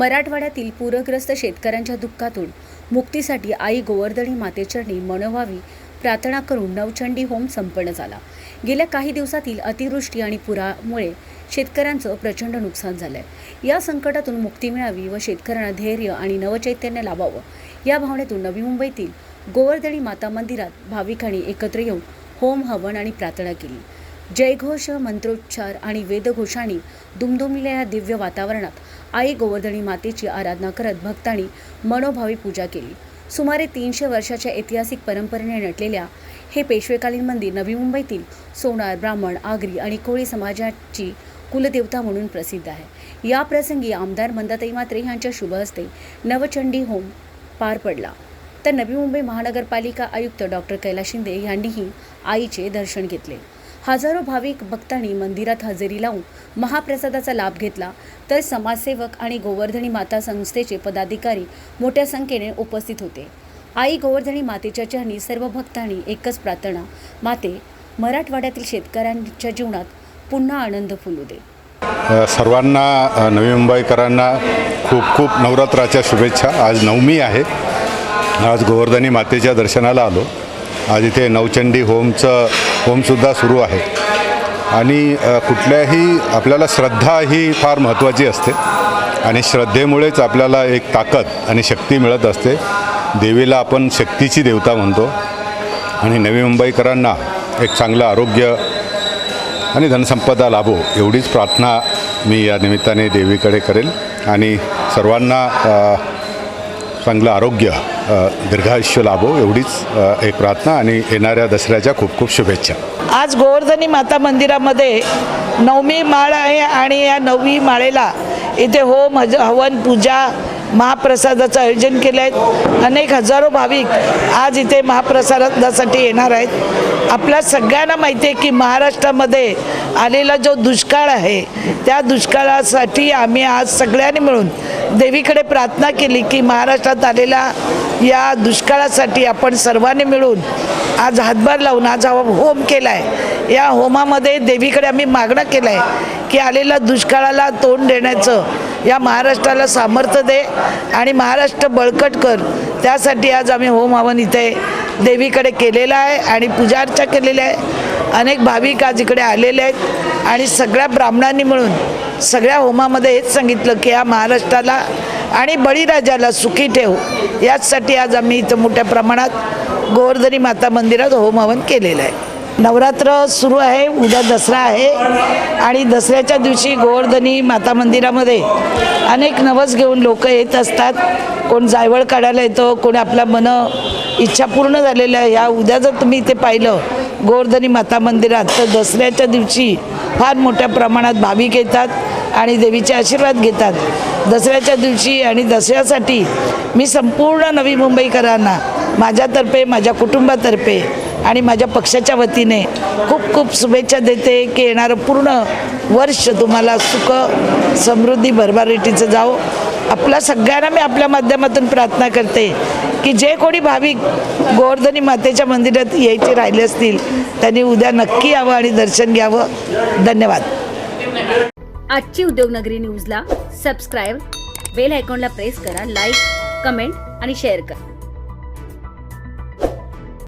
मराठवाड्यातील पूरग्रस्त शेतकऱ्यांच्या दुःखातून मुक्तीसाठी आई गोवर्धनी मातेचरणी मनोभावी प्रार्थना करून नवचंडी होम संपन्न झाला. गेल्या काही दिवसातील अतिवृष्टी आणि पुरामुळे शेतकऱ्यांचं प्रचंड नुकसान झालंय. या संकटातून मुक्ती मिळावी व शेतकऱ्यांना धैर्य आणि नवचैतन्य लाभावं या भावनेतून नवी मुंबईतील गोवर्धनी माता मंदिरात भाविकांनी एकत्र येऊन होम हवन आणि प्रार्थना केली. जयघोष मंत्रोच्चार आणि वेदघोषांनी दुमदुमलेल्या या दिव्य वातावरणात आई गोवर्धनी मातेची आराधना करत भक्तांनी मनोभावी पूजा केली. सुमारे तीनशे वर्षाच्या ऐतिहासिक परंपरेने नटलेल्या हे पेशवेकालीन मंदिर नवी मुंबईतील सोनार ब्राह्मण आगरी आणि कोळी समाजाची कुलदेवता म्हणून प्रसिद्ध आहे. या प्रसंगी आमदार मंदाताई मात्रे यांच्या शुभ हस्ते नवचंडी होम पार पडला. तर नवी मुंबई महानगरपालिका आयुक्त डॉक्टर कैलास शिंदे यांनीही आईचे दर्शन घेतले. हजारो भाविक भक्तांनी मंदिरात हजेरी लावून महाप्रसादाचा लाभ घेतला. तर समाजसेवक आणि गोवर्धनी माता संस्थेचे पदाधिकारी मोठ्या संख्येने उपस्थित होते. आई गोवर्धनी मातेच्या चरणी सर्व भक्तांनी एकच प्रार्थना माते मराठवाड्यातील शेतकऱ्यांच्या जीवनात पुन्हा आनंद फुलू दे. सर्वांना नवी मुंबईकरांना खूप खूप नवरात्राच्या शुभेच्छा. आज नवमी आहे. आज गोवर्धनी मातेच्या दर्शनाला आलो. आज इथे नवचंडी होमचं होमसुद्धा सुरू आहे. आणि कुठल्याही आपल्याला श्रद्धा ही फार महत्त्वाची असते. आणि श्रद्धेमुळेच आपल्याला एक ताकद आणि शक्ती मिळत असते. देवीला आपण शक्तीची देवता म्हणतो. आणि नवी मुंबईकरांना एक चांगलं आरोग्य आणि धनसंपदा लाभो एवढीच प्रार्थना मी या निमित्ताने देवीकडे करेल. आणि सर्वांना चांगलं आरोग्य दीर्घायुष्य लाभो एवढीच एक प्रार्थना आणि येणाऱ्या दसऱ्याच्या खूप खूप शुभेच्छा. आज गोवर्धनी माता मंदिरामध्ये नवमी माळ आहे आणि या नवमी माळेला इथे होम हवन पूजा महाप्रसादाचं आयोजन केलं आहे. अनेक हजारो भाविक आज इथे महाप्रसादासाठी येणार आहेत. आपल्या सगळ्यांना माहिती आहे की महाराष्ट्रामध्ये आलेला जो दुष्काळ आहे त्या दुष्काळासाठी आम्ही आज सगळ्यांनी मिळून देवीकडे प्रार्थना केली की महाराष्ट्रात आलेला या दुष्काळासाठी आपण सर्वांनी मिळून आज हातभार लावून आज हा होम केला आहे या होमामध्ये देवीकडे आम्ही मागणं केलं आहे की आलेल्या दुष्काळाला तोंड देण्याचं या महाराष्ट्राला सामर्थ्य दे आणि महाराष्ट्र बळकट कर. त्यासाठी आज आम्ही होम हवन इथे देवीकडे केलेलं आहे आणि पूजार्चा केलेली आहे. अनेक भाविक आज इकडे आलेले आहेत आणि सगळ्या ब्राह्मणांनी मिळून सगळ्या होमामध्ये हेच सांगितलं की या महाराष्ट्राला आणि बळीराजाला सुखी ठेव. याचसाठी आज आम्ही इथं मोठ्या प्रमाणात गोवर्धनी माता मंदिरात होम हवन केलेलं आहे. नवरात्र सुरू आहे उद्या दसरा आहे आणि दसऱ्याच्या दिवशी गोवर्धनी माता मंदिरामध्ये अनेक नवस घेऊन लोक येत असतात. कोण जायवळ काढायला येतं कोणी आपला मन इच्छा पूर्ण झालेल्या ह्या उद्या जर तुम्ही इथे पाहिलं गोवर्धनी माता मंदिरात तर दसऱ्याच्या दिवशी फार मोठ्या प्रमाणात भाविक येतात आणि देवीचे आशीर्वाद घेतात. दसऱ्याच्या दिवशी आणि दसऱ्यासाठी मी संपूर्ण नवी मुंबईकरांना माझ्यातर्फे माझ्या कुटुंबातर्फे आणि माझ्या पक्षाच्या वतीने खूप खूप शुभेच्छा देते की येणारं पूर्ण वर्ष तुम्हाला सुख समृद्धी भरभराटीचं जाओ आपल्या सगळ्यांना मी आपल्या माध्यमातून प्रार्थना करते की जे कोणी भाविक गोवर्धनी मातेच्या मंदिरात यायचे राहिले असतील त्यांनी उद्या नक्की यावं आणि दर्शन घ्यावं. धन्यवाद. आजची उद्योगनगरी न्यूजला सबस्क्राईब बेल आयकॉनला प्रेस करा लाईक कमेंट आणि शेअर करा.